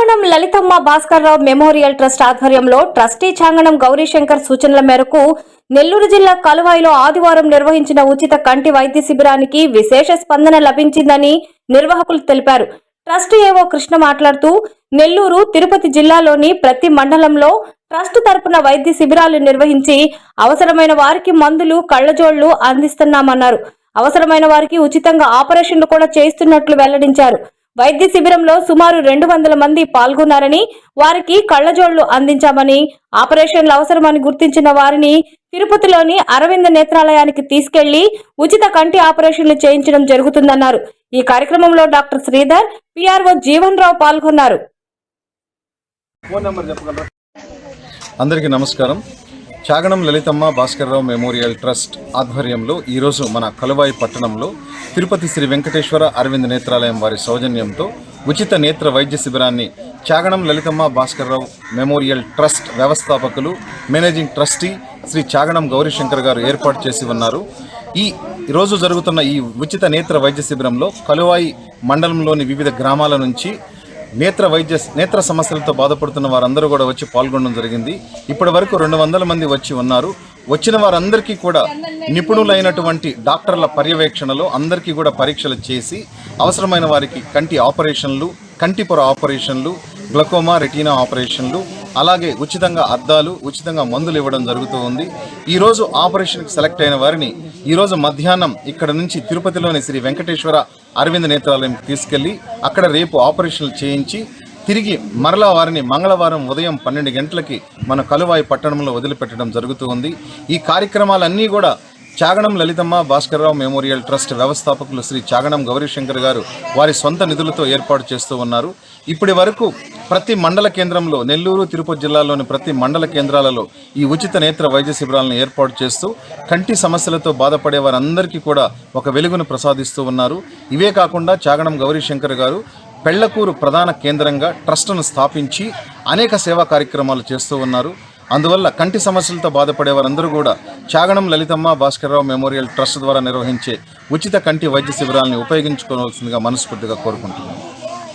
Chaganam Lalithamma Bhaskar Rao memorial trust ఆధ్వర్యంలో trustee Changanam Gauri Shankar సూచనల మేరకు నెల్లూరు జిల్లా కలువాయిలో ఆదివారం నిర్వహించిన ఉచిత కంటి వైద్య శిబిరానికి విశేష స్పందన లభించిందని నిర్వాహకులు తెలిపారు. ట్రస్ట్ ఏవో కృష్ణ మాట్లాడుతూ నెల్లూరు తిరుపతి జిల్లాలోని ప్రతి మండలంలో ట్రస్ట్ తరపున వైద్య శిబిరాలు నిర్వహించి అవసరమైన వారికి మందులు కళ్ళజోళ్ళు అందిస్తున్నామన్నారు. అవసరమైన వారికి ఉచితంగా ఆపరేషన్లు కూడా చేయిస్తున్నట్లు వెల్లడించారు. వైద్య శిబిరంలో సుమారు రెండు వందల మంది పాల్గొన్నారని వారికి కళ్ళజోళ్ళు అందించామని ఆపరేషన్లు అవసరమని గుర్తించిన వారిని తిరుపతిలోని అరవింద నేత్రాలయానికి తీసుకెళ్ళి ఉచిత కంటి ఆపరేషన్లు చేయించడం జరుగుతుందన్నారు. ఈ కార్యక్రమంలో డాక్టర్ శ్రీధర్ పిఆర్ఓ జీవన్ రావు పాల్గొన్నారు. అందరికీ నమస్కారం. చాగణం లలితమ్మ భాస్కర్రావు మెమోరియల్ ట్రస్ట్ ఆధ్వర్యంలో ఈరోజు మన కలువాయి పట్టణంలో తిరుపతి శ్రీ వెంకటేశ్వర అరవింద్ నేత్రాలయం వారి సౌజన్యంతో ఉచిత నేత్ర వైద్య శిబిరాన్ని చాగణం లలితమ్మ భాస్కర్రావు మెమోరియల్ ట్రస్ట్ వ్యవస్థాపకులు మేనేజింగ్ ట్రస్టీ శ్రీ చాగణం గౌరీశంకర్ గారు ఏర్పాటు చేసి ఉన్నారు. ఈ రోజు జరుగుతున్న ఈ ఉచిత నేత్ర వైద్య శిబిరంలో కలువాయి మండలంలోని వివిధ గ్రామాల నుంచి నేత్ర వైద్య నేత్ర సమస్యలతో బాధపడుతున్న వారందరూ కూడా వచ్చి పాల్గొనడం జరిగింది. ఇప్పటి వరకు రెండు వందల మంది వచ్చి ఉన్నారు. వచ్చిన వారందరికీ కూడా నిపుణులైనటువంటి డాక్టర్ల పర్యవేక్షణలో అందరికీ కూడా పరీక్షలు చేసి అవసరమైన వారికి కంటి ఆపరేషన్లు కంటిపొర ఆపరేషన్లు గ్లకోమా రెటీనా ఆపరేషన్లు అలాగే ఉచితంగా అద్దాలు ఉచితంగా మందులు ఇవ్వడం జరుగుతూ ఉంది. ఈరోజు ఆపరేషన్కి సెలెక్ట్ అయిన వారిని ఈరోజు మధ్యాహ్నం ఇక్కడ నుంచి తిరుపతిలోని శ్రీ వెంకటేశ్వర అరవింద నేత్రాలయంకి తీసుకెళ్ళి అక్కడ రేపు ఆపరేషన్లు చేయించి తిరిగి మరలా వారిని మంగళవారం ఉదయం పన్నెండు గంటలకి మన కలువాయి పట్టణంలో వదిలిపెట్టడం జరుగుతూ ఉంది. ఈ కార్యక్రమాలన్నీ కూడా చాగణం లలితమ్మ భాస్కర్రావు మెమోరియల్ ట్రస్ట్ వ్యవస్థాపకులు శ్రీ చాగణం గౌరీశంకర్ గారు వారి సొంత నిధులతో ఏర్పాటు చేస్తూ ఉన్నారు. ఇప్పటి వరకు ప్రతి మండల కేంద్రంలో నెల్లూరు తిరుపతి జిల్లాలోని ప్రతి మండల కేంద్రాలలో ఈ ఉచిత నేత్ర వైద్య శిబిరాలను ఏర్పాటు చేస్తూ కంటి సమస్యలతో బాధపడే వారందరికీ కూడా ఒక వెలుగును ప్రసాదిస్తూ ఉన్నారు. ఇవే కాకుండా చాగణం గౌరీశంకర్ గారు పెళ్ళకూరు ప్రధాన కేంద్రంగా ట్రస్టును స్థాపించి అనేక సేవా కార్యక్రమాలు చేస్తూ ఉన్నారు. అందువల్ల కంటి సమస్యలతో బాధపడే వారందరూ కూడా చాగణం లలితమ్మ భాస్కర్రావు మెమోరియల్ ట్రస్ట్ ద్వారా నిర్వహించే ఉచిత కంటి వైద్య శిబిరాలను ఉపయోగించుకోవాల్సిందిగా మనస్ఫూర్తిగా కోరుకుంటున్నాను.